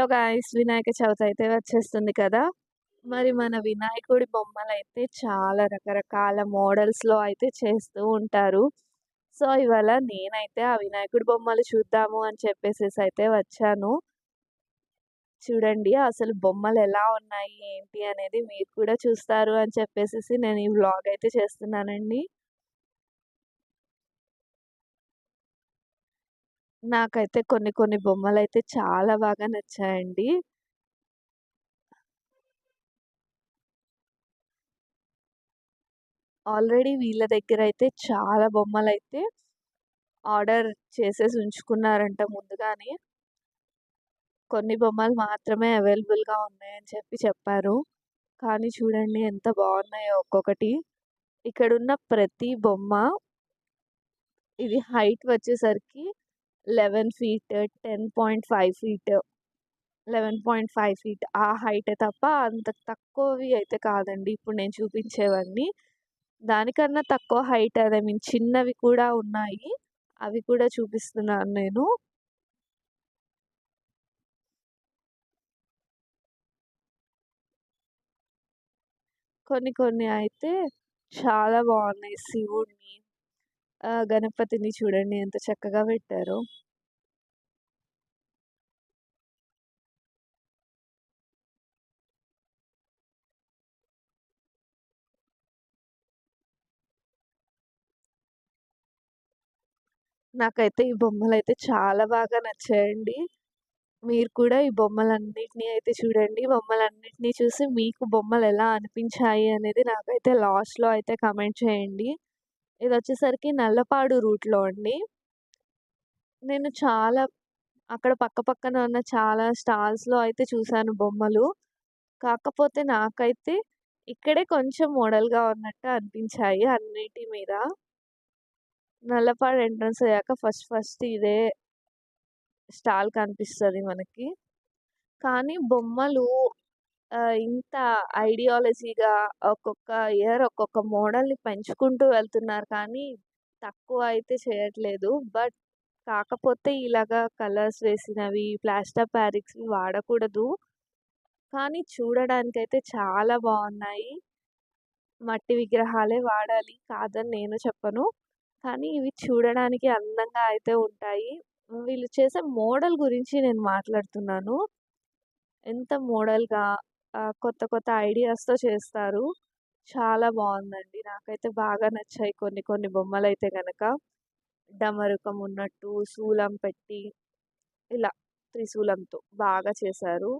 Hello ice Vinayaka Chavithi అయితే వచ్చేస్తుంది కదా! మరి మన వినాయకుడి బొమ్మలు అయితే చాలా రకరకాల మోడల్స్లో అయితే చేస్తూ ఉంటారు. సో ఇవాళ నేనైతే ఆ వినాయకుడి బొమ్మలు చూద్దాము అని చెప్పేసి అయితే వచ్చాను. చూడండి అసలు బొమ్మలు ఎలా ఉన్నాయి ఏంటి అనేది మీరు కూడా చూస్తారు అని చెప్పేసి నేను ఈ వ్లాగ్ అయితే చేస్తున్నానండి. నాకైతే కొన్ని కొన్ని బొమ్మలైతే చాలా బాగా నచ్చాయండి. ఆల్రెడీ వీళ్ళ దగ్గర అయితే చాలా బొమ్మలైతే ఆర్డర్ చేసేసి ఉంచుకున్నారంట ముందుగానే. కొన్ని బొమ్మలు మాత్రమే అవైలబుల్‌గా ఉన్నాయని చెప్పి చెప్పారు. కానీ చూడండి ఎంత బాగున్నాయో ఒక్కొక్కటి. ఇక్కడున్న ప్రతి బొమ్మ ఇది హైట్ వచ్చేసరికి eleven feet ten point five feet eleven point five feet ఆ హైటే తప్ప అంత తక్కువవి అయితే కాదండి. ఇప్పుడు నేను చూపించేవన్నీ. దానికన్నా తక్కువ హైట్ అదే మీన్ చిన్నవి కూడా ఉన్నాయి. అవి కూడా చూపిస్తున్నాను నేను. కొన్ని కొన్ని అయితే చాలా బాగున్నాయి. శివుడిని గణపతిని చూడండి ఎంత చక్కగా పెట్టారో. నాకైతే ఈ బొమ్మలు అయితే చాలా బాగా నచ్చాయండి. మీరు కూడా ఈ బొమ్మలన్నిటిని అయితే చూడండి. బొమ్మలన్నిటిని చూసి మీకు బొమ్మలు ఎలా అనిపించాయి అనేది నాకైతే లాస్ట్లో అయితే కమెంట్ చేయండి. ఇది వచ్చేసరికి నల్లపాడు రూట్లో అండి. నేను చాలా అక్కడ పక్క పక్కన ఉన్న చాలా స్టాల్స్లో అయితే చూశాను బొమ్మలు. కాకపోతే నాకైతే ఇక్కడే కొంచెం మోడల్గా ఉన్నట్టు అనిపించాయి అన్నిటి మీద. నల్లపాడు ఎంట్రన్స్ అయ్యాక ఫస్ట్ ఫస్ట్ ఇదే స్టాల్ కనిపిస్తుంది మనకి. కానీ బొమ్మలు ఇంత ఐడియాలజీగా ఒక్కొక్క ఇయర్ ఒక్కొక్క మోడల్ని పెంచుకుంటూ వెళ్తున్నారు కానీ తక్కువ అయితే చేయట్లేదు. బట్ కాకపోతే ఇలాగా కలర్స్ వేసినవి ప్లాస్టర్ ప్యారిక్స్వి వాడకూడదు. కానీ చూడడానికైతే చాలా బాగున్నాయి. మట్టి విగ్రహాలే వాడాలి కాదని నేను చెప్పను. కానీ ఇవి చూడడానికి అందంగా అయితే ఉంటాయి. వీళ్ళు చేసే మోడల్ గురించి నేను మాట్లాడుతున్నాను. ఎంత మోడల్గా కొత్త కొత్త ఐడియాస్తో చేస్తారు. చాలా బాగుందండి. నాకైతే బాగా నచ్చాయి కొన్ని కొన్ని బొమ్మలు అయితే కనుక డమరుకం ఉన్నట్టు శూలం పెట్టి ఇలా త్రిశూలంతో బాగా చేశారు.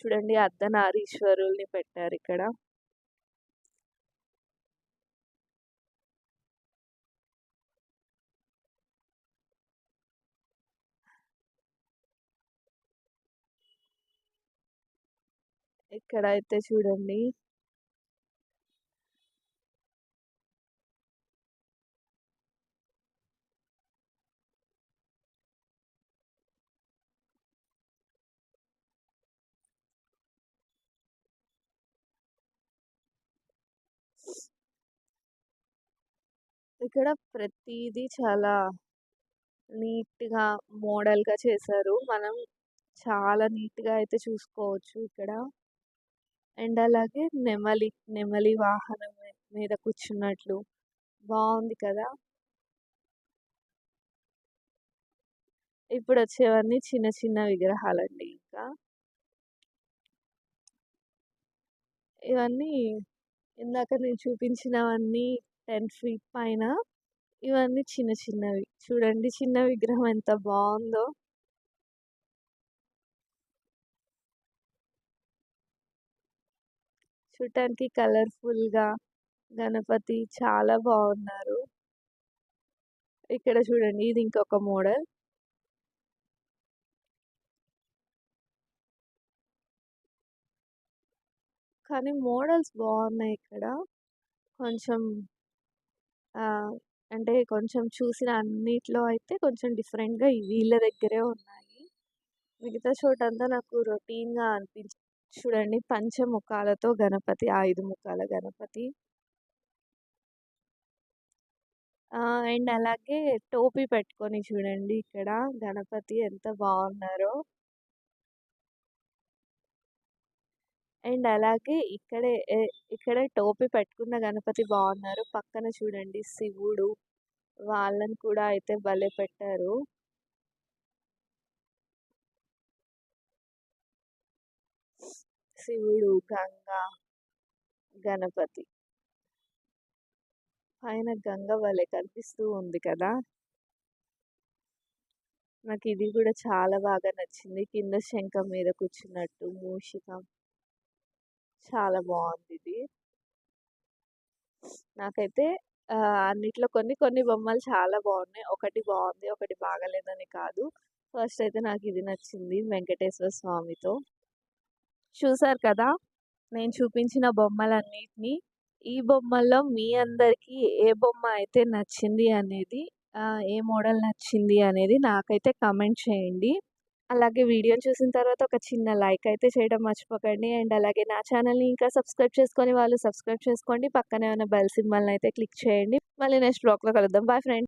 చూడండి అర్ధనారీశ్వరుల్ని పెట్టారు ఇక్కడ. ఇక్కడ అయితే చూడండి. ఇక్కడ ప్రతిదీ చాలా నీట్గా మోడల్గా చేశారు. మనం చాలా నీట్గా అయితే చూసుకోవచ్చు ఇక్కడ. అండ్ అలాగే నెమలి నెమలి వాహనం మీద కూర్చున్నట్లు. బాగుంది కదా? ఇప్పుడు వచ్చేవన్నీ చిన్న చిన్న విగ్రహాలండి ఇంకా. ఇవన్నీ ఇందాక నేను చూపించినవన్నీ టెన్ ఫీట్ పైన. ఇవన్నీ చిన్న చిన్నవి. చూడండి చిన్న విగ్రహం ఎంత బాగుందో చూడటానికి కలర్ఫుల్గా గణపతి చాలా బాగున్నారు. ఇక్కడ చూడండి ఇది ఇంకొక మోడల్. కానీ మోడల్స్ బాగున్నాయి ఇక్కడ. కొంచెం అంటే కొంచెం చూసిన అన్నిట్లో అయితే కొంచెం డిఫరెంట్గా వీళ్ళ దగ్గరే ఉన్నాయి. మిగతా చోటంతా నాకు రొటీన్గా అనిపించింది చూడండి. పంచముఖాలతో గణపతి ఐదు ముఖాల గణపతి. అండ్ అలాగే టోపీ పెట్టుకొని చూడండి ఇక్కడ గణపతి ఎంత బాగున్నారో. అండ్ అలాగే ఇక్కడే ఇక్కడ ఇక్కడే టోపీ పెట్టుకున్న గణపతి బాగున్నారు. పక్కన చూడండి శివుడు. వాళ్ళని కూడా అయితే భలే పెట్టారు. శివుడు గంగ గణపతి. పైన గంగ వలె కనిపిస్తూ ఉంది కదా? నాకు ఇది కూడా చాలా బాగా నచ్చింది. కింద శంఖం మీద కూర్చున్నట్టు మూషికం. చాలా బాగుంది ఇది. నాకైతే అన్నిట్లో కొన్ని కొన్ని బొమ్మలు చాలా బాగున్నాయి. ఒకటి బాగుంది ఒకటి బాగలేదని కాదు. ఫస్ట్ అయితే నాకు ఇది నచ్చింది వెంకటేశ్వర స్వామితో. చూసారు కదా! నేను చూపించిన బొమ్మలన్నిటినీ. ఈ బొమ్మల్లో మీ అందరికీ ఏ బొమ్మ అయితే నచ్చింది అనేది ఏ మోడల్ నచ్చింది అనేది నాకైతే కామెంట్ చేయండి. అలాగే వీడియోని చూసిన తర్వాత ఒక చిన్న లైక్ అయితే చేయడం మర్చిపోకండి. అండ్ అలాగే నా ఛానల్ని ఇంకా సబ్స్క్రైబ్ చేసుకొని వాళ్ళు సబ్స్క్రైబ్ చేసుకోండి. పక్కనే ఉన్న బెల్ సింబల్ని అయితే క్లిక్ చేయండి. మళ్ళీ నెక్స్ట్ బ్లాగ్లో కలుద్దాం. Bye friends.